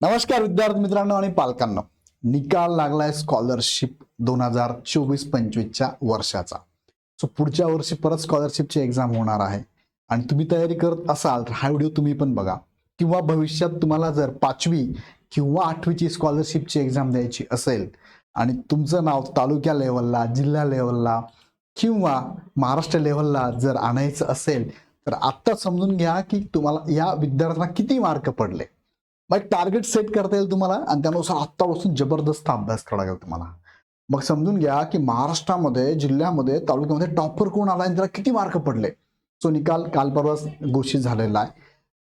नमस्कार विद्यार्थी मित्रांनो आणि पालकांना. निकाल लागलाय स्कॉलरशिप दोन हजार चोवीस पंचवीसच्या वर्षाचा. सो पुढच्या वर्षी परत स्कॉलरशिपची एक्झाम होणार आहे. आणि तुम्ही तयारी करत असाल तर हा व्हिडिओ तुम्ही पण बघा. किंवा भविष्यात तुम्हाला जर पाचवी किंवा आठवीची स्कॉलरशिपची एक्झाम द्यायची असेल आणि तुमचं नाव तालुक्या लेवलला जिल्हा लेवलला किंवा महाराष्ट्र लेवलला जर आणायचं असेल तर आत्ता समजून घ्या की तुम्हाला या विद्यार्थ्यांना किती मार्क पडले. मग टार्गेट सेट करता येईल तुम्हाला आणि त्यानुसार आत्तापासून जबरदस्त अभ्यास करावा लागेल तुम्हाला. मग समजून घ्या की महाराष्ट्रामध्ये जिल्ह्यामध्ये तालुक्यामध्ये टॉपर कोण आला आणि त्याला किती मार्क पडले? सो निकाल काल परवाच घोषित झालेला आहे.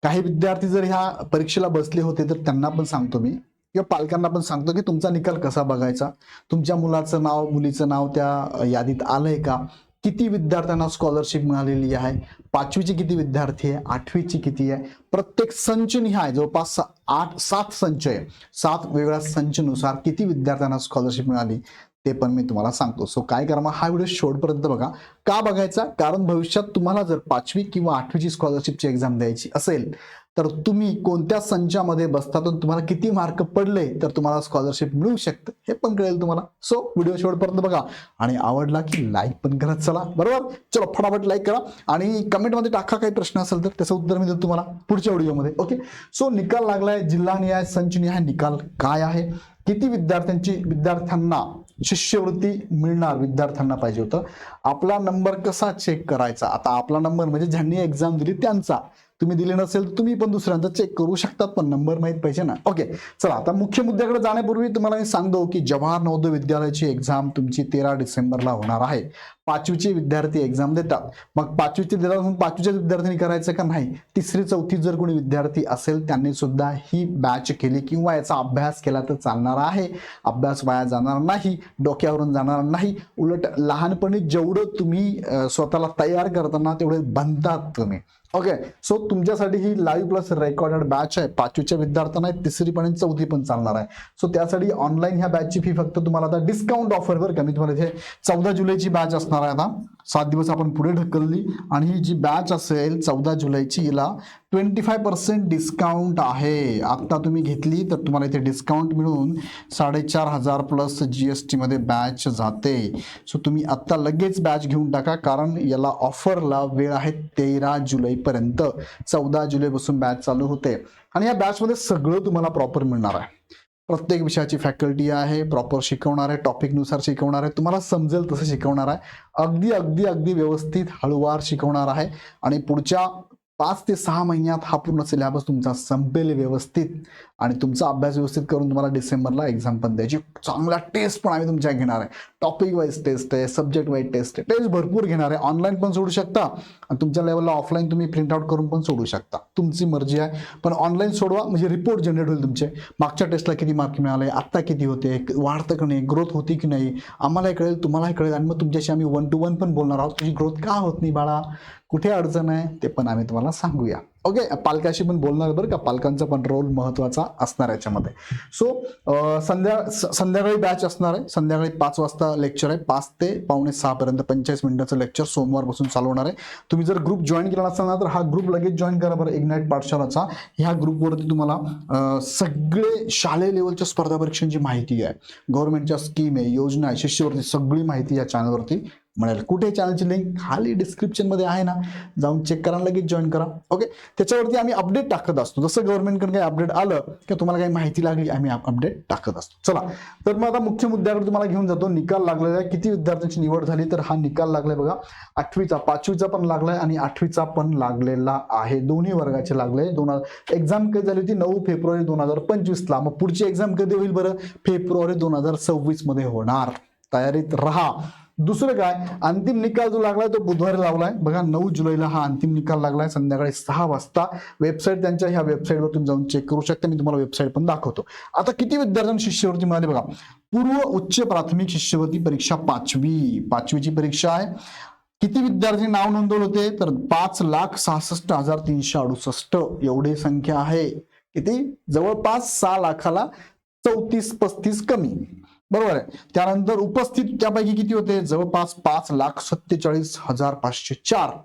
काही विद्यार्थी जर ह्या परीक्षेला बसले होते तर त्यांना पण सांगतो मी. किंवा पालकांना पण सांगतो की तुमचा निकाल कसा बघायचा? तुमच्या मुलाचं नाव मुलीचं नाव त्या यादीत आलंय का? किती विद्यार्थ्यांना स्कॉलरशिप मिळालेली आहे? पाचवीचे किती विद्यार्थी आहे? आठवीची किती आहे? प्रत्येक संच निहाय जवळपास आठ सात संच आहे सात वेगळ्या संचनुसार किती विद्यार्थ्यांना स्कॉलरशिप मिळाली ते पण मी तुम्हाला सांगतो. सो काय करा मग? हा व्हिडिओ शेवटपर्यंत बघा. का बघायचा? कारण भविष्यात तुम्हाला जर पाचवी किंवा आठवीची स्कॉलरशिपची एक्झाम द्यायची असेल तर तुम्ही कोणत्या संचामध्ये बसतात तुम्हाला किती मार्क पडले तर तुम्हाला स्कॉलरशिप मिळू शकते. हे पण कळेल तुम्हाला. सो व्हिडिओ शेवटपर्यंत बघा. आणि आवडला की लाईक पण करत चला. बरोबर? चलो फटाफट लाईक करा. आणि कमेंटमध्ये टाका काही प्रश्न असेल तर त्याचं उत्तर मी देतो तुम्हाला पुढच्या व्हिडिओमध्ये ओके सो निकाल लागलाय जिल्हा संचनिहाय संच निकाल काय आहे? किती विद्यार्थ्यांची विद्यार्थ्यांना शिष्यवृत्ती मिळणार? विद्यार्थ्यांना पाहिजे होतं. आपला नंबर कसा चेक करायचा? आता आपला नंबर म्हणजे ज्यांनी एक्झाम दिली त्यांचा. तुम्ही दिले नसेल तर तुम्ही पण दुसऱ्यांदा चेक करू शकतात पण नंबर माहीत पाहिजे ना. ओके चला आता मुख्य मुद्द्याकडे जाण्यापूर्वी तुम्हाला मी सांगतो की जवाहर नवोदय विद्यालयाची एक्झाम तुमची तेरा डिसेंबरला होणार आहे. पाचवीचे विद्यार्थी एक्झाम देतात. मग पाचवीचे देतात म्हणून पाचवीच्या विद्यार्थ्यांनी करायचं का नाही? तिसरी चौथी जर कोणी विद्यार्थी असेल त्यांनी सुद्धा ही बॅच केली किंवा याचा अभ्यास केला तर चालणार आहे. अभ्यास वाया जाणार नाही डोक्यावरून जाणार नाही. उलट लहानपणी जेवढं तुम्ही स्वतःला तयार करताना तेवढे बनतात तुम्ही. ओके सो तुमच्यासाठी ही लाईव्ह प्लस रेकॉर्डेड बॅच आहे. पाचवीच्या विद्यार्थ्यांना तिसरी पण आणि चौथी पण चालणार आहे. सो त्यासाठी ऑनलाईन ह्या बॅचची फी फक्त तुम्हाला आता डिस्काउंट ऑफर कमी तुम्हाला इथे चौदा जुलैची बॅच असणार आहे आता. सात दिवस आपण पुढे ढकलली. आणि ही जी बॅच असेल चौदा जुलैची हिला ट्वेंटी फाय पर्सेंट डिस्काउंट आहे. आत्ता तुम्ही घेतली तर तुम्हाला इथे डिस्काउंट मिळून साडेचार हजार प्लस जी एस टीमध्ये बॅच जाते. सो तुम्ही आत्ता लगेच बॅच घेऊन टाका कारण याला ऑफरला वेळ आहे तेरा जुलैपर्यंत. चौदा जुलैपासून बॅच चालू होते. आणि या बॅचमध्ये सगळं तुम्हाला प्रॉपर मिळणार आहे. प्रत्येक विषयाची फॅकल्टी आहे प्रॉपर शिकवणार आहे टॉपिकनुसार शिकवणार आहे तुम्हाला समजेल तसं शिकवणार आहे. अगदी अगदी अगदी व्यवस्थित हळूवार शिकवणार आहे. आणि पुढच्या पाच ते सहा महिन्यात हा पूर्ण सिलेबस तुमचा संपेल व्यवस्थित. आणि तुमचा अभ्यास व्यवस्थित करून तुम्हाला डिसेंबरला एक्झाम पण द्यायची. चांगला टेस्ट पण आम्ही तुमच्या घेणार आहे. टॉपिक वाईज टेस्ट आहे सब्जेक्ट वाईज टेस्ट आहे. टेस्ट भरपूर घेणार आहे. ऑनलाईन पण सोडू शकता. आणि तुमच्या लेवलला ऑफलाईन तुम्ही प्रिंट आउट करून पण सोडू शकता. तुमची मर्जी आहे. पण ऑनलाईन सोडवा. म्हणजे रिपोर्ट जनरेट होईल तुमचे. मागच्या टेस्टला किती मार्क मिळाले? आत्ता किती होते? वाढतं की नाही? ग्रोथ होती की नाही? आम्हालाही कळेल तुम्हालाही कळेल. आणि मग तुमच्याशी आम्ही वन टू वन पण बोलणार आहोत. तुझी ग्रोथ का होत नाही बाळा? कुठे अडचण आहे? ते पण आम्ही तुम्हाला सांगूया. ओके पालकाशी पण बोलणार बरं का. पालकांचा पण रोल महत्त्वाचा असणार याच्यामध्ये. सो संध्या संध्याकाळी बॅच असणार आहे. संध्याकाळी पाच वाजता लेक्चर आहे. पाच ते पावणे सहापर्यंत पंचेचाळीस मिनिटाचं लेक्चर सोमवारपासून चालू होणार आहे. तुम्ही जर ग्रुप जॉईन केला नसाल ना तर हा ग्रुप लगेच जॉईन करा बरं. इग्नाईट पाठशालाचा ह्या ग्रुपवरती तुम्हाला सगळे शालेय लेवलच्या स्पर्धा परीक्षांची माहिती आहे. गव्हर्नमेंटच्या स्कीम आहे योजना आहे शिष्यवृत्ती सगळी माहिती या चॅनलवरती म्हणाल कुठे चॅनलची लिंक खाली डिस्क्रिप्शनमध्ये आहे ना जाऊन चेक करा लगेच जॉईन करा. ओके त्याच्यावरती आम्ही अपडेट टाकत असतो. जसं गव्हर्नमेंटकडून काही अपडेट आलं किंवा तुम्हाला काही माहिती लागली आम्ही अपडेट टाकत असतो. चला. तर मग आता मुख्य मुद्द्याकडे तुम्हाला घेऊन जातो. निकाल लागलेला आहे. किती विद्यार्थ्यांची निवड झाली? तर हा निकाल लागलाय बघा. आठवीचा पाचवीचा पण लागलाय आणि आठवीचा पण लागलेला आहे. दोन्ही वर्गाचे लागले. दोन एक्झाम कधी झाली होती? नऊ फेब्रुवारी दोन हजार पंचवीसला. मग पुढची एक्झाम कधी होईल बरं? फेब्रुवारी दोन हजार सव्वीसमध्ये होणार. तयारीत राहा. दुसरं काय? अंतिम निकाल जो लागलाय तो बुधवारी लावलाय. बघा नऊ जुलैला हा अंतिम निकाल लागलाय संध्याकाळी सहा वाजता. वेबसाईट त्यांच्या ह्या वेबसाईटवर तुम्ही जाऊन चेक करू शकता. मी तुम्हाला वेबसाईट पण दाखवतो. आता किती विद्यार्थ्यांना शिष्यवृत्ती मिळाली बघा. पूर्व उच्च प्राथमिक शिष्यवृत्ती परीक्षा पाचवी. पाचवीची परीक्षा आहे. किती विद्यार्थी नाव नोंदवले होते? तर पाच लाख सहासष्ट हजार तीनशे अडुसष्ट. एवढी संख्या आहे. किती? जवळपास सहा लाखाला चौतीस पस्तीस कमी. बरोबर आहे. त्यानंतर उपस्थित त्यापैकी किती होते? जवळपास पाच लाख सत्तेचाळीस हजार पाचशे चार.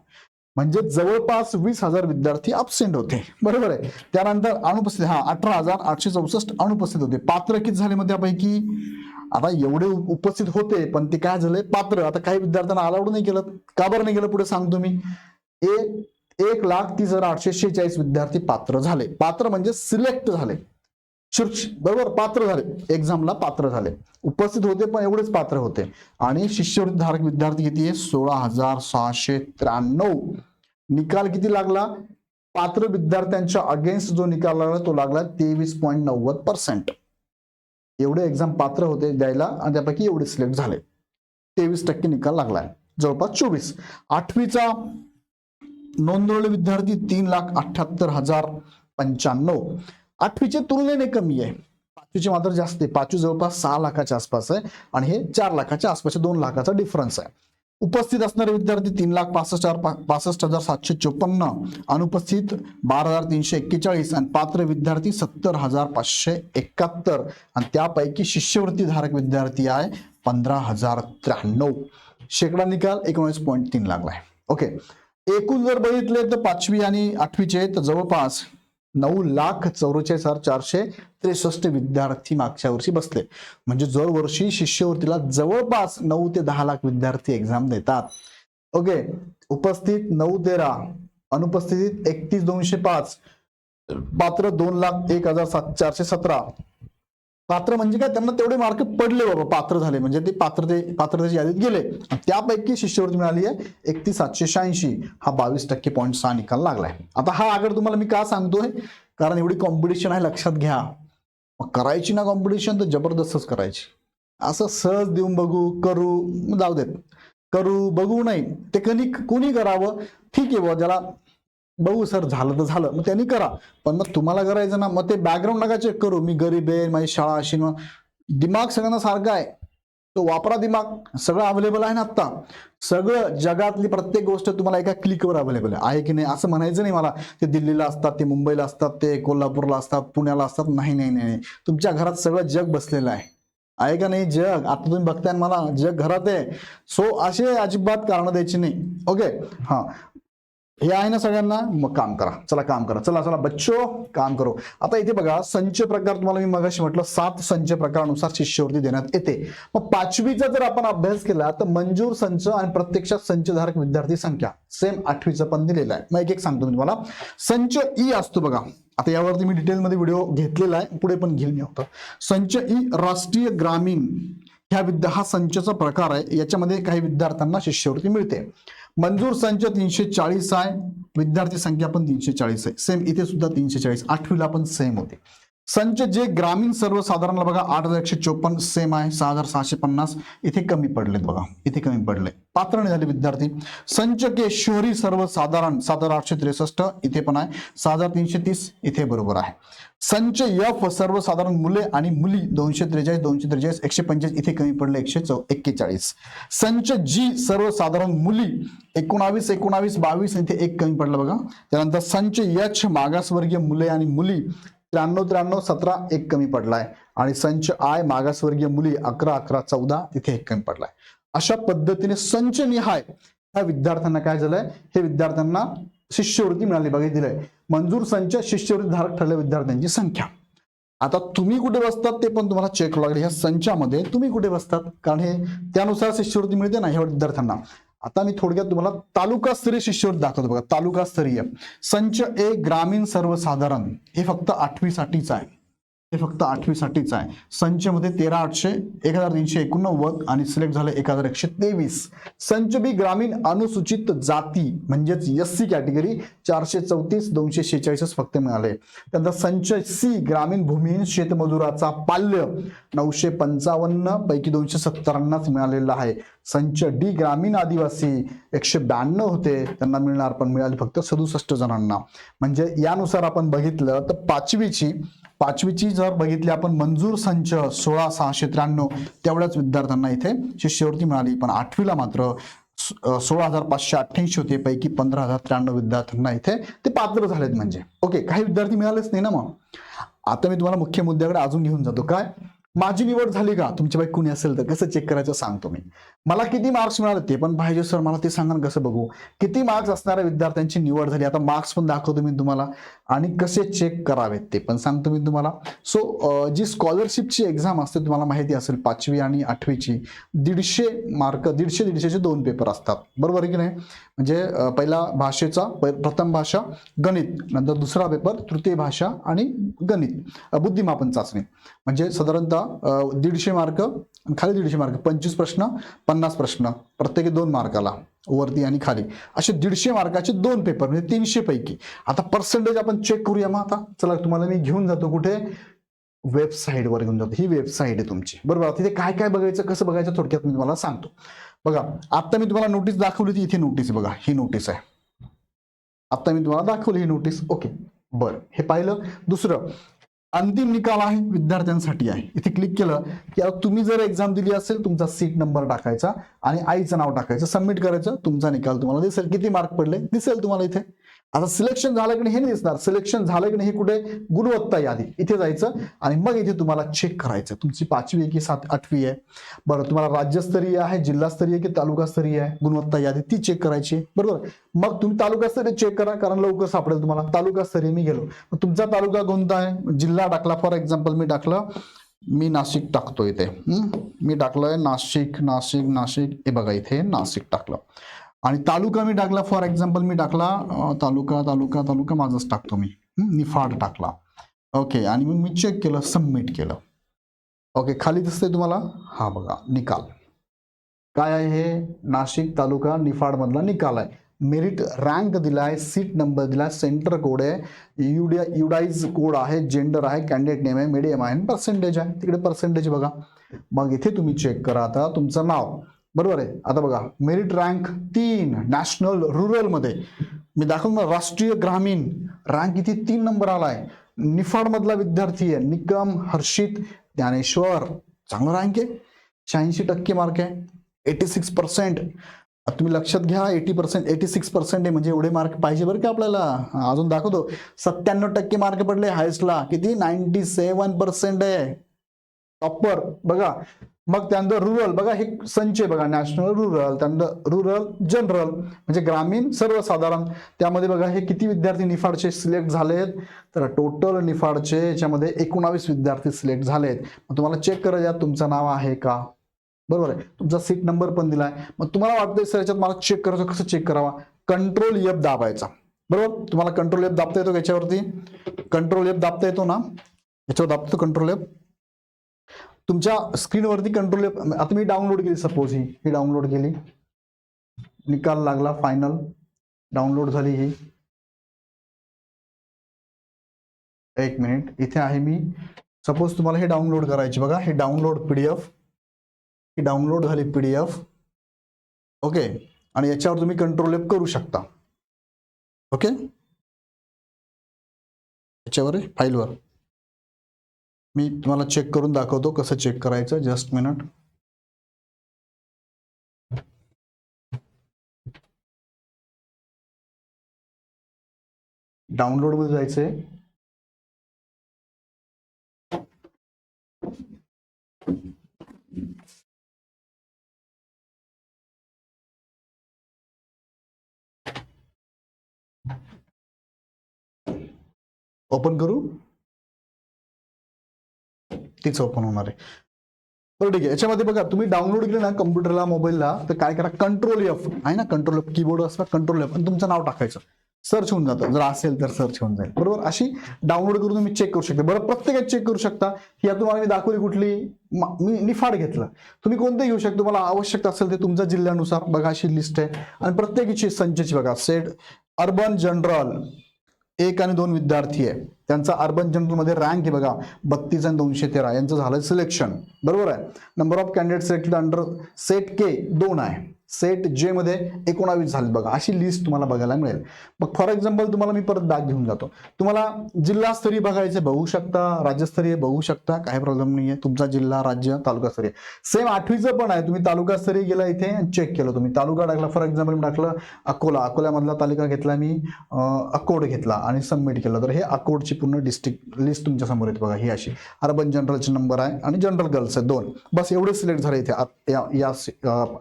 म्हणजे जवळपास वीस हजार विद्यार्थी अबसेंट होते. बरोबर आहे. त्यानंतर अनुपस्थित हा अठरा हजार आठशे चौसष्ट अनुपस्थित होते. पात्र किती झाले मग त्यापैकी? आता एवढे उपस्थित होते पण ते काय झाले? पात्र. आता काही विद्यार्थ्यांना अलाउड नाही केलं. का बरं नाही केलं? पुढे सांगतो मी एक एक लाख तीस हजार आठशे शेहेचाळीस विद्यार्थी पात्र झाले. पात्र म्हणजे सिलेक्ट झाले. शीर्ष बरोबर? पात्र झाले. एक्झामला पात्र झाले. उपस्थित होते पण एवढेच पात्र होते. आणि शिष्यवृत्ती धारक विद्यार्थी किती? आहे सोळा हजार सहाशे त्र्याण्णव. निकाल किती लागला? पात्र विद्यार्थ्यांच्या अगेन्स्ट जो निकाल लागला तो लागला तेवीस पॉईंट नव्वद पर्सेंट एवढे एक्झाम पात्र होते द्यायला आणि त्यापैकी एवढे सिलेक्ट झाले. तेवीस टक्के निकाल लागलाय. जवळपास चोवीस. आठवीचा नोंदवलेले विद्यार्थी तीन लाख अठ्याहत्तर हजार पंच्याण्णव. आठवीचे तुलनेने कमी आहे. पाचवीचे मात्र जास्त आहे. पाचवी जवळपास सहा लाखाच्या आसपास आहे आणि हे चार लाखाच्या आसपास दोन लाखाचा डिफरन्स आहे. उपस्थित असणारे विद्यार्थी तीन लाख पासष्ट हजार पासष्ट हजार सातशे चोपन्न अनुपस्थित बारा हजार तीनशे एक्केचाळीस आणि पात्र विद्यार्थी सत्तर हजार पाचशे एकाहत्तर आणि त्यापैकी शिष्यवृत्ती धारक विद्यार्थी आहे पंधरा हजार त्र्याण्णव. शेकडा निकाल एकोणीस पॉईंट तीन लागलाय ओके एकूण जर बघितले तर पाचवी आणि आठवीचे तर जवळपास नऊ लाख चौवेचाळीस हजार चारशे त्रेसष्ट विद्यार्थी मागच्या वर्षी बसले. म्हणजे दरवर्षी शिष्यवृत्तीला जवळपास नऊ ते दहा लाख विद्यार्थी एक्झाम देतात. ओके उपस्थित नऊ तेरा अनुपस्थितीत एकतीस दोनशे पाच पात्र दोन लाख एक हजार सात चारशे सतरा पात्र म्हणजे काय? त्यांना तेवढे मार्क पडले बाबा पात्र झाले. म्हणजे ते पात्रते पात्रतेच्या यादीत गेले. त्यापैकी शिष्यवृत्ती मिळाली आहे एकतीस सातशे शहाऐंशी. हा बावीस टक्के पॉईंट सहा निकाल लागलाय. आता हा आकडा तुम्हाला मी का सांगतोय? कारण एवढी कॉम्पिटिशन आहे लक्षात घ्या. मग करायची ना कॉम्पिटिशन तर जबरदस्तच करायची. असं सहज देऊन बघू करू मग जाऊ देत. करू बघू नाही. ते कधी कोणी करावं? ठीक आहे बाबा ज्याला बघू सर झालं तर झालं. मग त्यांनी करा. पण मग तुम्हाला करायचं ना मग ते बॅकग्राऊंड नका चेक करू. मी गरीब आहे माझी शाळा अशी दिमाग सगळ्यांना सारखा आहे. तो वापरा दिमाग. सगळं अवेलेबल आहे ना आत्ता. सगळं जगातली प्रत्येक गोष्ट तुम्हाला एका क्लिकवर अवेलेबल आहे. आहे की नाही? असं म्हणायचं नाही मला. ते दिल्लीला असतात ते मुंबईला असतात ते कोल्हापूरला असतात पुण्याला असतात. नाही नाही नाही नाही. तुमच्या घरात सगळं जग बसलेलं आहे. आहे का नाही जग? आता तुम्ही बघताय मला जग घरात आहे. सो असे अजिबात कारण द्यायची नाही. ओके हा. हे आहे ना सगळ्यांना? मग काम करा. चला काम करा. चला चला बच्चो काम करो. आता इथे बघा संच प्रकार तुम्हाला मी मगाशी म्हटलं सात संच प्रकारानुसार शिष्यवृत्ती देण्यात येते. मग पाचवीचा जर आपण अभ्यास केला तर मंजूर संच आणि प्रत्यक्षात संचधारक विद्यार्थी संख्या. सेम आठवीचं पण दिलेलं आहे. मग एक एक सांगतो मी तुम्हाला. संच ई असतो बघा. आता यावरती मी डिटेलमध्ये व्हिडिओ घेतलेला आहे. पुढे पण घेऊन मी होतो संच ई राष्ट्रीय ग्रामीण. ह्या विद्या हा संचचा प्रकार आहे. याच्यामध्ये काही विद्यार्थ्यांना शिष्यवृत्ती मिळते. मंजूर संच तीनशे चाळीस आहे. विद्यार्थी संख्या पण तीनशे चाळीस आहे. सेम इथे सुद्धा तीनशे चाळीस आठवीला पण सेम होते. संच जे ग्रामीण सर्वसाधारणला बघा आठ हजार एकशे चोपन्न सेम आहे सहा हजार सहाशे पन्नास. इथे कमी पडलेत बघा इथे कमी पडले पात्र नाही झाले विद्यार्थी. संच के शहरी सर्वसाधारण सात हजार आठशे त्रेसष्ट इथे पण आहे. सहा हजार तीनशे तीस इथे बरोबर आहे. संच यफ सर्वसाधारण मुले आणि मुली दोनशे त्रेचाळीस दोनशे त्रेचाळीस एकशे पंचेचाळीस इथे कमी पडले एकशे चौ एक्केचाळीस. संच जी सर्वसाधारण मुली एकोणावीस एकोणावीस बावीस इथे एक कमी पडलं बघा. त्यानंतर संच यच मागासवर्गीय मुले आणि मुली त्र्याण्णव त्र्याण्णव सतरा एक कमी पडलाय. आणि संच आय मागासवर्गीय मुली अकरा अकरा चौदा इथे एक कमी पडलाय. अशा पद्धतीने संच निहाय ह्या विद्यार्थ्यांना काय झालंय? हे विद्यार्थ्यांना शिष्यवृत्ती मिळाली. बघा दिलंय. मंजूर संच शिष्यवृत्ती धारक ठरलेल्या विद्यार्थ्यांची संख्या. आता तुम्ही कुठे बसतात ते पण तुम्हाला चेक लागले. ह्या संचामध्ये तुम्ही कुठे बसतात? कारण हे त्यानुसार शिष्यवृत्ती मिळते ना ह्या विद्यार्थ्यांना. आता मी थोडक्यात तुम्हाला तालुकास्तरीय शिष्यवृत्ती दाखवतो बघा. तालुकास्तरीय संच ए ग्रामीण सर्वसाधारण. हे फक्त आठवीसाठीच आहे. हे फक्त आठवीसाठीच आहे. संचमध्ये तेरा आठशे एक हजार तीनशे एकोणनव्वद आणि सिलेक्ट झाले एक हजार एकशे तेवीस. संच बी ग्रामीण अनुसूचित जाती म्हणजेच एस सी कॅटेगरी चारशे चौतीस दोनशे शेहेचाळीसच फक्त मिळाले. त्यानंतर संच सी ग्रामीण भूमिहीन शेतमजुराचा पाल्य नऊशे पंचावन्न पैकी दोनशे सत्तरांनाच मिळालेला आहे. संच डी ग्रामीण आदिवासी एकशे ब्याण्णव होते त्यांना मिळणार पण मिळाले फक्त सदुसष्ट जणांना. म्हणजे यानुसार आपण बघितलं तर पाचवीची पाचवीची जर बघितली आपण मंजूर संच सोळा सहाशे त्र्याण्णव तेवढ्याच विद्यार्थ्यांना इथे शिष्यवृत्ती मिळाली. पण आठवीला मात्र सोळा हजार पाचशे अठ्ठ्याऐंशी होते पैकी पंधरा हजार त्र्याण्णव विद्यार्थ्यांना इथे ते पात्र झालेत म्हणजे. ओके काही विद्यार्थी मिळालेच नाही ना मग? आता मी तुम्हाला मुख्य मुद्द्याकडे अजून घेऊन जातो. काय? माझी निवड झाली का? तुमच्यापैकी कुणी असेल तर कसं चेक करायचं सांगतो मी. मला किती मार्क्स मिळाले ते पण पाहिजे सर मला ते सांगा कसं बघू. किती मार्क्स असणाऱ्या विद्यार्थ्यांची निवड झाली? आता मार्क्स पण दाखवतो मी तुम्हाला. आणि कसे चेक करावेत ते पण सांगतो मी तुम्हाला. सो जी स्कॉलरशिपची एक्झाम असते तुम्हाला माहिती असेल पाचवी आणि आठवीची दीडशे मार्क दीडशे दीडशेचे दोन पेपर असतात. बरोबर आहे की नाही? म्हणजे पहिला भाषेचा प्रथम भाषा गणित. नंतर दुसरा पेपर तृतीय भाषा आणि गणित. बुद्धिमापन चाचणी. म्हणजे साधारणतः दीडशे मार्क खाली दीडशे मार्क पंचवीस प्रश्न पन्नास प्रश्न प्रत्येकी दोन मार्काला वरती आणि खाली. असे दीडशे मार्काचे दोन पेपर म्हणजे तीनशे पैकी. आता पर्सेंटेज आपण चेक करूया मग आता. चला तुम्हाला मी घेऊन जातो कुठे? वेबसाईटवर घेऊन जातो. ही वेबसाईट आहे तुमची. बरोबर? तिथे काय काय बघायचं कसं बघायचं थोडक्यात मी तुम्हाला सांगतो. बघा आता मी तुम्हाला नोटीस दाखवली ती इथे नोटीस बघा. ही नोटीस आहे. आता मी तुम्हाला दाखवली ही नोटीस ओके बरं. हे पाहिलं. दुसरं अंतिम निकाल आहे विद्यार्थ्यांसाठी आहे. इथे क्लिक केलं की तुम्ही जर एक्झाम दिली असेल तुमचा सीट नंबर टाकायचा आणि आईचं नाव टाकायचं सबमिट करायचं तुमचा निकाल तुम्हाला दिसेल. किती मार्क पडले? दिसेल तुम्हाला इथे. आता सिलेक्शन झालं की नाही हे नाही दिसणार. सिलेक्शन झालं की नाही हे कुठे? गुणवत्ता यादी. इथे जायचं आणि मग इथे तुम्हाला चेक करायचं. तुमची पाचवी आहे की सात आठवी आहे? बरं तुम्हाला राज्यस्तरीय आहे जिल्हास्तरीय की तालुकास्तरीय आहे? गुणवत्ता यादी ती चेक करायची. बरोबर? मग तुम्ही तालुकास्तरीय चेक करा कारण लवकर सापडेल तुम्हाला. तालुकास्तरीय मी गेलो. तुमचा तालुका कोणता आहे? जिल्हा टाकला. फॉर एक्झाम्पल मी टाकलं मी नाशिक टाकतो इथे. मी टाकलंय नाशिक नाशिक नाशिक. हे बघा इथे नाशिक टाकलं. आणि तालुका मी टाकला फॉर एक्झाम्पल मी टाकला तालुका तालुका तालुका माझाच टाकतो मी. निफाड टाकला. ओके आणि मग मी चेक केलं सबमिट केलं. ओके खाली दिसतंय तुम्हाला? हा बघा निकाल. काय आहे हे? नाशिक तालुका निफाड मधला निकाल आहे. मेरिट रँक दिलाय सीट नंबर दिलाय सेंटर कोड आहे. युडिया युडाईज कोड आहे जेंडर आहे कॅन्डिडेट नेम आहे मीडियम आहे पर्सेंटेज आहे. तिकडे पर्सेंटेज बघा. मग इथे तुम्ही चेक करा आता तुमचं नाव. बरोबर आहे. आता बघा मेरिट रँक तीन नॅशनल रुरलमध्ये. मी दाखवलं ना राष्ट्रीय ग्रामीण रँक इथे तीन नंबर आलाय. निफाड मधला विद्यार्थी आहे निकम हर्षित ज्ञानेश्वर. चांगला रँक आहे. शहाऐंशी टक्के मार्क आहे. एटी सिक्स पर्सेंट तुम्ही लक्षात घ्या eighty percent eighty six percent आहे म्हणजे एवढे मार्क पाहिजे बरं का आपल्याला? अजून दाखवतो. सत्त्याण्णव टक्के मार्क पडले हायस्टला किती? नाईन्टी सेवन पर्सेंट आहे. टॉपर बघा मग त्यानंतर रुरल बघा हे संच आहे बघा नॅशनल रुरल त्यानंतर रुरल जनरल म्हणजे ग्रामीण सर्वसाधारण. त्यामध्ये बघा हे किती विद्यार्थी निफाडचे सिलेक्ट झालेत? तर टोटल निफाडचे याच्यामध्ये एकोणावीस विद्यार्थी सिलेक्ट झालेत. मग तुम्हाला चेक करायचं तुमचं नाव आहे का? बरोबर आहे. तुमचा सीट नंबर पण दिला आहे मग तुम्हाला वाटतंय सर याच्यात मला चेक करायचं कसं चेक करावा? कंट्रोल एप दाबायचा. बरोबर? तुम्हाला कंट्रोल एप दाबता येतो याच्यावरती? कंट्रोल एप दाबता येतो ना? याच्यावर दाबतो कंट्रोल एप तुमच्या स्क्रीनवरती कंट्रोल आता मी डाउनलोड केली सपोज ही ही डाउनलोड केली. निकाल लागला फायनल डाउनलोड झाली ही. एक मिनिट इथे आहे मी. सपोज तुम्हाला हे डाउनलोड करायची बघा. हे डाउनलोड पीडीएफ ही डाउनलोड झाली पीडीएफ ओके आणि याच्यावर तुम्ही कंट्रोल एप करू शकता. ओके याच्यावर फाईलवर. मी तुम्हाला चेक करून दाखवतो कसं चेक करायचं. जस्ट मिनिट डाउनलोडमध्ये जायचंय. ओपन करू? तीच ओपन होणार आहे. बरं ठीक आहे याच्यामध्ये बघा तुम्ही डाउनलोड केलं ना कम्प्युटरला मोबाईलला तर काय करा कंट्रोल एफ आहे ना कंट्रोल एफ कीबोर्ड असला कंट्रोल एफ आणि तुमचं नाव टाकायचं. सर्च होऊन जातं. जर असेल तर सर्च होऊन जाईल. बरोबर? अशी डाउनलोड करून तुम्ही चेक करू शकता. बरं प्रत्येकात चेक करू शकता. की या तुम्हाला मी दाखवली कुठली? मी निफाड घेतलं. तुम्ही कोणते घेऊ शकता. तुम्हाला आवश्यकता असेल ते तुमच्या जिल्ह्यानुसार बघा अशी लिस्ट आहे. आणि प्रत्येकीची संचची बघा. सेट अर्बन जनरल एक आणि दोन विद्यार्थी आहे. त्यांचा अर्बन जनरलमध्ये रँक आहे बघा बत्तीस आणि दोनशे तेरा. यांचं झालं सिलेक्शन बरोबर आहे? Number of candidate selected under set K दोन आहे. सेट जे मध्ये एकोणावीस झाले बघा. अशी लिस्ट तुम्हाला बघायला मिळेल. मग फॉर एक्झाम्पल तुम्हाला मी परत बॅग घेऊन जातो. तुम्हाला जिल्हास्तरीय बघायचे बघू शकता राज्यस्तरीय बघू शकता काही प्रॉब्लेम नाहीये. तुमचा जिल्हा राज्य तालुकास्तरीय. सेम आठवीचं पण आहे. तुम्ही तालुकास्तरीय गेला इथे चेक केलं तुम्ही. तालुका टाकला फॉर एक्झाम्पल मी टाकलं अकोला. अकोल्यामधला तालुका घेतला मी अकोड अकोट घेतला आणि सबमिट केलं. तर हे अकोटची पूर्ण डिस्ट्रिक्ट लिस्ट तुमच्यासमोर येते बघा ही अशी. अर्बन जनरलचे नंबर आहे आणि जनरल गर्ल्स आहे दोन. बस एवढे सिलेक्ट झाले इथे. या या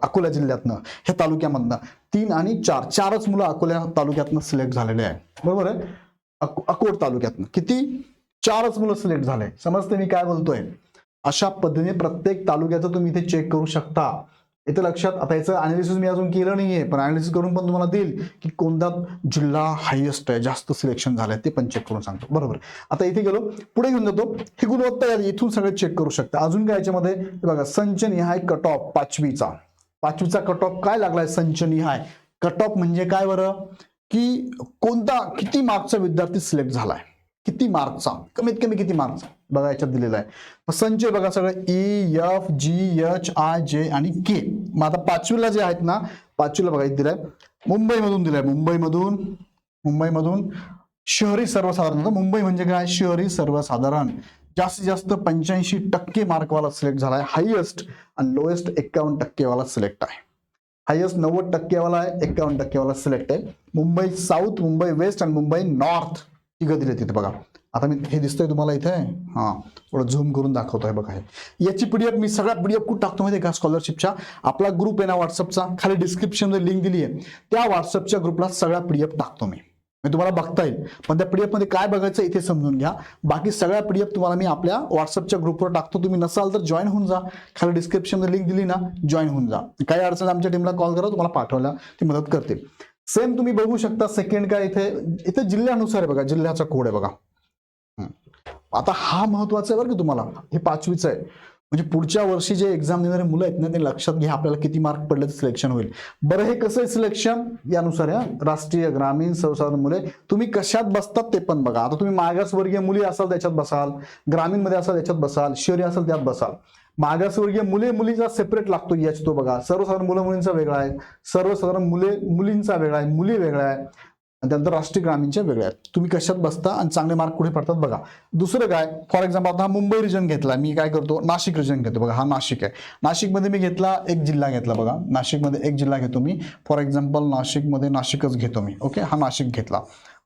अकोला जिल्ह्यातनं. ह्या तालुक्यामधनं तीन आणि चार चारच मुलं अकोल्या तालुक्यातनं सिलेक्ट झालेले आहे. बरोबर आहे? अको- अकोट तालुक्यातनं. किती? चारच मुलं सिलेक्ट झाले. समजते मी काय बोलतोय? अशा पद्धतीने प्रत्येक तालुक्याचं तुम्ही इथे चेक करू शकता. इथे लक्षात आता याचं अनालिसिस मी अजून केलं नाहीये पण अनालिसिस करून पण तुम्हाला देईल की कोणता जिल्हा हायेस्ट आहे जास्त सिलेक्शन झालंय ते पण चेक करून सांगतो. बरोबर आता इथे गेलो पुढे घेऊन जातो. ही गुणवत्ता यादी इथून सगळे चेक करू शकता. अजून काय याच्यामध्ये? हे बघा एक कट ऑफ पाचवीचा. पाचवीचा कट ऑफ काय लागलाय? संचनिहाय कट ऑफ म्हणजे काय बरं? की कोणता किती मार्कचा विद्यार्थी सिलेक्ट झालाय? किती मार्कचा कमीत कमी किती मार्कचा बघा याच्यात दिलेला आहे. संचय बघा सगळं. E F G H I J आणि के मग आता पाचवीला जे आहेत ना पाचवीला बघा दिलंय. मुंबईमधून दिलंय. मुंबईमधून मुंबईमधून शहरी सर्वसाधारण. मुंबई म्हणजे काय? शहरी सर्वसाधारण. जास्तीत जास्त पंच्याऐंशी टक्के मार्कवाला सिलेक्ट झाला आहे हायएस्ट आणि लोएस्ट एक्कावन्न टक्केवाला सिलेक्ट आहे. हायएस्ट नव्वद टक्केवाला आहे एक्कावन्न टक्केवाला सिलेक्ट आहे. मुंबई साऊथ मुंबई वेस्ट आणि मुंबई नॉर्थ तिघं दिले तिथे बघा. आता मी हे दिसतंय तुम्हाला इथे. हां थोडं झूम करून दाखवतोय बघा हे. याची पीडीएफ मी सगळ्या पीडीएफ कुठं टाकतो माहिती का स्कॉलरशिपच्या आपला ग्रुप आहे ना व्हॉट्सअपचा खाली डिस्क्रिप्शन लिंक दिली आहे त्या व्हॉट्सअपच्या ग्रुपला सगळ्या पीडीएफ टाकतो मी. मी तुम्हाला बघता येईल. पण त्या पीडीएफमध्ये काय बघायचं इथे समजून घ्या. बाकी सगळ्या पीडीएफ तुम्हाला मी आपल्या व्हॉट्सअपच्या ग्रुपवर टाकतो. तुम्ही नसाल तर जॉईन होऊन जा. खाली डिस्क्रिप्शन लिंक दिली ना जॉईन होऊन जा. काही अडचण आमच्या टीमला कॉल करा तुम्हाला पाठवायला ती मदत करतील. सेम तुम्ही बघू शकता सेकंड काय इथे इथे जिल्ह्यानुसार आहे बघा जिल्ह्याचा कोड आहे बघा. आता हा महत्त्वाचा आहे बरं की तुम्हाला. हे पाचवीचं आहे. म्हणजे पुढच्या वर्षी जे एक्झाम देणारे मुलं आहेत ना ते लक्षात घ्या आपल्याला किती मार्क पडले तर सिलेक्शन होईल. बरं हे कसं आहे सिलेक्शन यानुसार या राष्ट्रीय ग्रामीण सर्वसाधारण मुले तुम्ही कशात बसतात ते पण बघा. आता तुम्ही मागासवर्गीय मुली असाल त्याच्यात बसाल. ग्रामीणमध्ये असाल त्याच्यात बसाल. शहरी असाल त्यात बसाल. मागासवर्गीय मुले मुलीचा सेपरेट लागतो याच तो बघा. सर्वसाधारण मुलं मुलींचा वेगळा आहे. सर्वसाधारण मुले मुलींचा वेगळा आहे. मुली वेगळा आहे. आणि त्यानंतर राष्ट्रीय ग्रामीणच्या वेगळ्या आहेत. तुम्ही कशात बसता आणि चांगले मार्क कुठे पडतात बघा. दुसरं काय? फॉर एक्झाम्पल आता हा मुंबई रिजन घेतला मी काय करतो? नाशिक रिजन घेतो. बघा हा नाशिक आहे. नाशिकमध्ये मी घेतला एक जिल्हा घेतला बघा. नाशिकमध्ये एक जिल्हा घेतो मी. फॉर एक्झाम्पल नाशिकमध्ये नाशिकच घेतो मी. ओके हा नाशिक घेतला.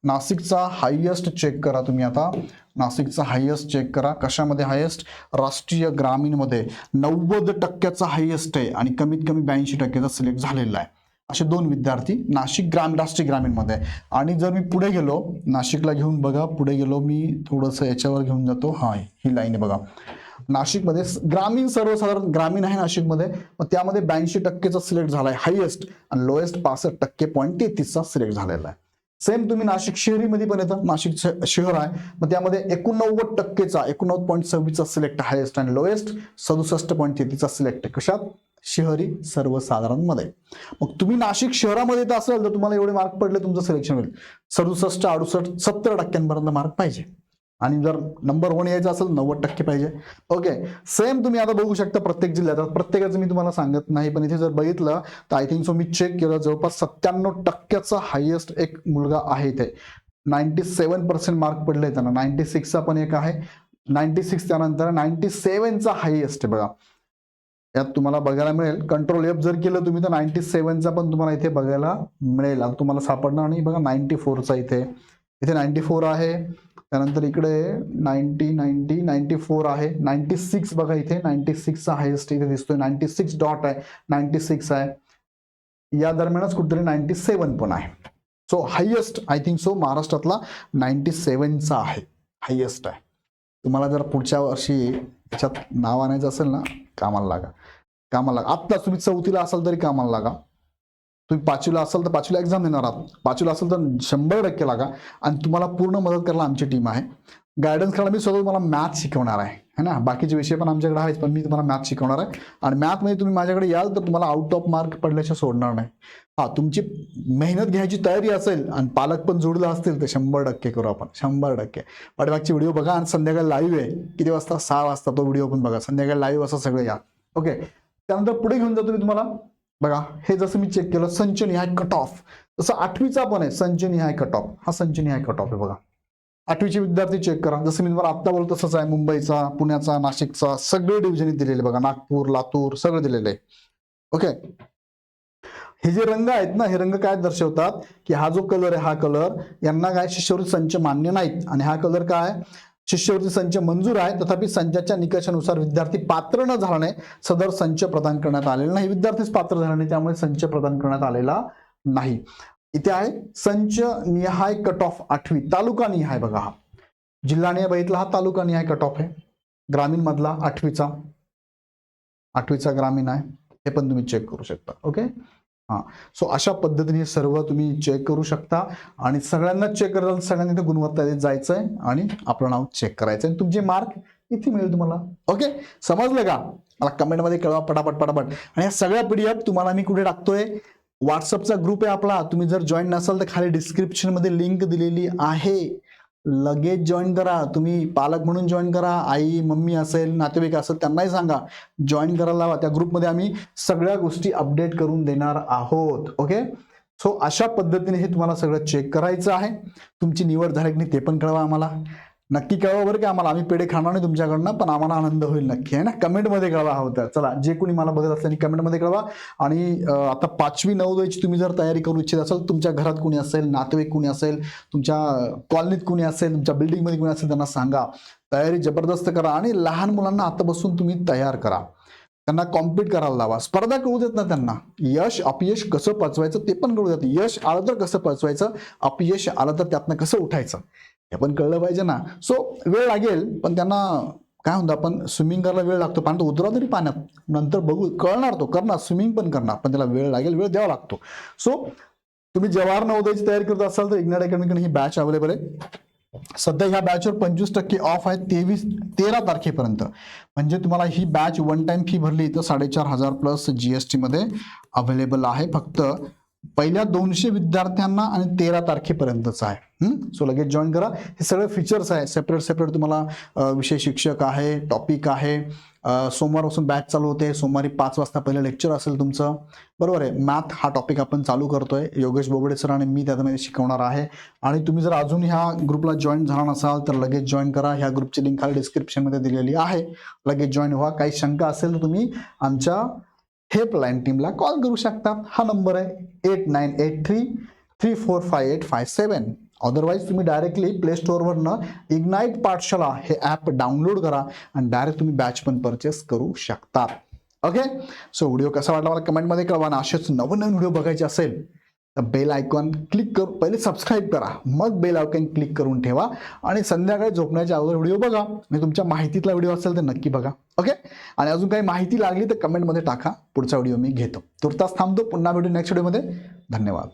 नाशिकचा हायेस्ट चेक करा तुम्ही आता. नाशिकचा हायेस्ट चेक करा. कशामध्ये हायेस्ट राष्ट्रीय ग्रामीणमध्ये. नव्वद टक्क्याचा हायेस्ट आहे आणि कमीत कमी ब्याऐंशी टक्क्याचा सिलेक्ट झालेला आहे. असे दोन विद्यार्थी नाशिक ग्राम राष्ट्रीय ग्रामीणमध्ये. आहे. आणि जर मी पुढे गेलो नाशिकला घेऊन बघा पुढे गेलो मी थोडंसं याच्यावर घेऊन जातो. हा ही लाईन आहे बघा. नाशिकमध्ये ग्रामीण सर्वसाधारण ग्रामीण आहे नाशिकमध्ये मग त्यामध्ये ब्याऐंशी टक्केचा सिलेक्ट झालाय हायएस्ट आणि लोएस्ट पासष्ट टक्के पॉईंट तेहतीसचा सिलेक्ट झालेला आहे. सेम तुम्ही नाशिक शहरीमध्ये पण येतं. नाशिक शहर आहे. मग त्यामध्ये एकोणनव्वद टक्केचा एकोणनव्वद पॉईंट सव्वीसचा सिलेक्ट हायेस्ट आणि लोएस्ट सदुसष्ट पॉईंट तेहतीसचा सिलेक्ट कशात? शहरी सर्वसाधारणमध्ये मग तुम्ही नाशिक शहरामध्ये येत असाल तर तुम्हाला एवढे मार्क पडले तुमचं सिलेक्शन होईल. सदुसष्ट अडुसष्ट सत्तर टक्क्यांपर्यंत मार्क पाहिजे. आणि जर नंबर वन यायचा असेल नव्वद टक्के पाहिजे. ओके सेम तुम्ही आता बघू शकता प्रत्येक जिल्ह्यात. प्रत्येकाचं मी तुम्हाला सांगत नाही पण इथे जर बघितलं तर आय थिंक सो मी चेक केलं जवळपास सत्त्याण्णव टक्क्याचा हायेस्ट एक मुलगा आहे इथे. नाईन्टी सेवन पर्सेंट मार्क पडले त्यांना. नाईन्टी सिक्सचा पण एक आहे. नाईन्टी सिक्स त्यानंतर नाईन्टी सेवनचा हायेस्ट आहे बघा. यात तुम्हाला बघायला मिळेल. कंट्रोल एफ जर केलं तुम्ही तर नाईन्टी सेवनचा पण तुम्हाला इथे बघायला मिळेल. तुम्हाला सापडणार आणि बघा नाईन्टी फोरचा इथे. इथे नाईन्टी फोर आहे. त्यानंतर इकडे नाईन्टी नाईन्टी नाईन्टी फोर आहे. नाईन्टी सिक्स बघा इथे नाईन्टी सिक्सचा हायेस्ट इथे दिसतोय. नाईन्टी सिक्स डॉट आहे. नाईन्टी सिक्स आहे. या दरम्यानच कुठेतरी नाईन्टी सेवन पण आहे. So highest I think so महाराष्ट्रातला नाईन्टी सेवनचा आहे. हायेस्ट आहे. तुम्हाला जर पुढच्या वर्षी त्याच्यात नाव आणायचं असेल ना कामाला लागा. कामाला लागा. आत्ता तुम्ही चौथीला असाल तरी कामाला लागा. तुम्ही पाचवीला असाल तर पाचवीला एक्झाम देणार आहात. पाचवीला असाल तर शंभर टक्के लागा. आणि तुम्हाला पूर्ण मदत करायला आमची टीम आहे. गायडन्स करायला मी स्वतः तुम्हाला मॅथ शिकवणार आहे. है ना? बाकीचे विषय पण आमच्याकडे आहेच पण मी तुम्हाला मॅथ शिकवणार आहे. आणि मॅथमध्ये तुम्ही माझ्याकडे याल तर तुम्हाला आउट ऑफ मार्क पडल्याशिवाय सोडणार नाही. हा तुमची मेहनत घ्यायची तयारी असेल आणि पालक पण जुडलं असतील तर शंभर टक्के करू आपण. शंभर टक्के. पाठीमागची व्हिडिओ बघा आणि संध्याकाळी लाईव्ह आहे. किती वाजता? सहा वाजता तो व्हिडिओ पण बघा. संध्याकाळी लाईव्ह असं सगळं या. ओके त्यानंतर पुढे घेऊन जातो मी तुम्हाला. बघा हे जसं मी चेक केलं संच निहाय कट ऑफ तसं आठवीचा पण आहे संच निहाय कट ऑफ हा संच निहाय कट ऑफ आहे बघा. आठवीचे विद्यार्थी चेक करा. जसं मी तुम्हाला आत्ता बोलतो तसंच आहे मुंबईचा पुण्याचा नाशिकचा सगळे डिव्हिजन दिलेले बघा. नागपूर लातूर सगळं दिलेलं आहे. ओके हे जे रंग आहेत ना हे रंग काय दर्शवतात? की हा जो कलर आहे हा कलर यांना काय शिष्यवृत्ती संच मान्य नाहीत. आणि हा कलर काय? शिष्यवृत्ती संच मंजूर आहे. तथापि संचाच्या निकषानुसार विद्यार्थी पात्र न झाल्याने सदर संच प्रदान करण्यात आलेला नाही. विद्यार्थीच पात्र झाल्याने त्यामुळे संच प्रदान करण्यात आलेला नाही. इथे आहे संच निहाय कट ऑफ आठवी. तालुका निहाय बघा हा. जिल्हा निहाय बघितला हा तालुका निहाय कट ऑफ आहे. ग्रामीण मधला आठवीचा. आठवीचा ग्रामीण आहे. हे पण तुम्ही चेक करू शकता. ओके हा. सो अशा पद्धतीने सर्व तुम्ही चेक करू शकता. आणि सगळ्यांना चेक करताना सगळ्यांनी ते गुणवत्ता देत जायचं आहे आणि आपलं नाव चेक करायचं आहे तुमचे मार्क इथे मिळेल तुम्हाला? ओके समजलं का? मला कमेंटमध्ये कळवा पटापट पटापट. आणि या सगळ्या पीडीएफ तुम्हाला मी कुठे टाकतोय? व्हॉट्सअपचा ग्रुप आहे आपला. तुम्ही जर जॉईन नसाल तर खाली डिस्क्रिप्शनमध्ये लिंक दिलेली आहे. लगेच जॉईन करा. तुम्ही पालक म्हणून जॉईन करा आई मम्मी असेल नातेवाईक असेल त्यांनाही सांगा. जॉईन करायला लावा. त्या ग्रुपमध्ये आम्ही सगळ्या गोष्टी अपडेट करून देणार आहोत. ओके सो अशा पद्धतीने हे तुम्हाला सगळं चेक करायचं आहे. तुमची निवड झाली की नाही ते पण कळवा आम्हाला. नक्की कळवा बरं की आम्हाला आम्ही पेढे खाणार नाही तुमच्याकडनं पण आम्हाला आनंद होईल नक्की आहे ना? कमेंटमध्ये कळवा हा होता. चला जे कोणी मला बघत असल्याने कमेंटमध्ये कळवा. आणि आता पाचवी नवोदयची तुम्ही जर तयारी करू इच्छित असाल तुमच्या घरात कोणी असेल नातेवाईक कोणी असेल तुमच्या कॉलनीत कोणी असेल तुमच्या बिल्डिंगमध्ये कोणी असेल त्यांना सांगा. तयारी जबरदस्त करा आणि लहान मुलांना आतापासून तुम्ही तयार करा. त्यांना कॉम्पिट करायला लावा. स्पर्धा कळू देत ना त्यांना. यश अपयश कसं पचवायचं ते पण कळू देत. यश आलं तर कसं पचवायचं? अपयश आलं तर त्यातनं कसं उठायचं? हे पण कळलं पाहिजे ना. सो वेळ लागेल पण त्यांना काय म्हणतो आपण स्विमिंग करायला वेळ लागतो पाण्यात उतरा तरी पाण्यात. नंतर बघू कळणार तो करणार स्विमिंग पण करणार पण त्याला वेळ लागेल वेळ द्यावा लागतो. सो तुम्ही जवाहर नवोदयची तयारी करत असाल तर इग्नाट अकॅडमीकडे ही बॅच अवेलेबल आहे. सध्या ह्या बॅचवर पंचवीस टक्के ऑफ आहे तेवीस तेरा तारखेपर्यंत. म्हणजे तुम्हाला ही बॅच वन टाइम फी भरली तर साडेचार हजार प्लस जीएसटी मध्ये अवेलेबल आहे. फक्त पहिल्या दोनशे विद्यार्थ्यांना आणि तेरा तारखेपर्यंतच आहे. सो लगेच जॉईन करा. हे सगळे फीचर्स आहे. सेपरेट सेपरेट तुम्हाला विषय शिक्षक आहे टॉपिक आहे. सोमवारपासून बॅच चालू होते. सोमवारी पाच वाजता पहिलं लेक्चर असेल तुमचं. बरोबर आहे. मॅथ हा टॉपिक आपण चालू करतोय. योगेश बोबडे सर आणि मी त्यामध्ये शिकवणार आहे. आणि तुम्ही जर अजून ह्या ग्रुपला जॉईन झाला नसाल तर लगेच जॉईन करा. ह्या ग्रुपची लिंक खाली डिस्क्रिप्शनमध्ये दिलेली आहे. लगेच जॉईन व्हा. काही शंका असेल तर तुम्ही आमच्या हेल्पलाईन टीमला कॉल करू शकता. हा नंबर आहे eight nine eight three three four five eight five seven otherwise तुम्ही डायरेक्टली प्ले स्टोअरवरनं इग्नाईट पाठशाला हे ॲप डाउनलोड करा आणि डायरेक्ट तुम्ही बॅच पण परचेस करू शकता. ओके सो व्हिडिओ कसा वाटला मला कमेंटमध्ये कळवा आणि असेच नवनवीन व्हिडिओ बघायचे असेल बेल आयकॉन क्लिक करू पहिले सबस्क्राईब करा. मग बेल आयकॉन क्लिक करून ठेवा आणि संध्याकाळी झोपण्याच्या अगोदर व्हिडिओ बघा. आणि तुमच्या माहितीतला व्हिडिओ असेल तर नक्की बघा. ओके आणि अजून काही माहिती लागली तर कमेंटमध्ये टाका. पुढचा व्हिडिओ मी घेतो. तुर्तास थांबतो. पुन्हा भेटू नेक्स्ट व्हिडिओमध्ये धन्यवाद.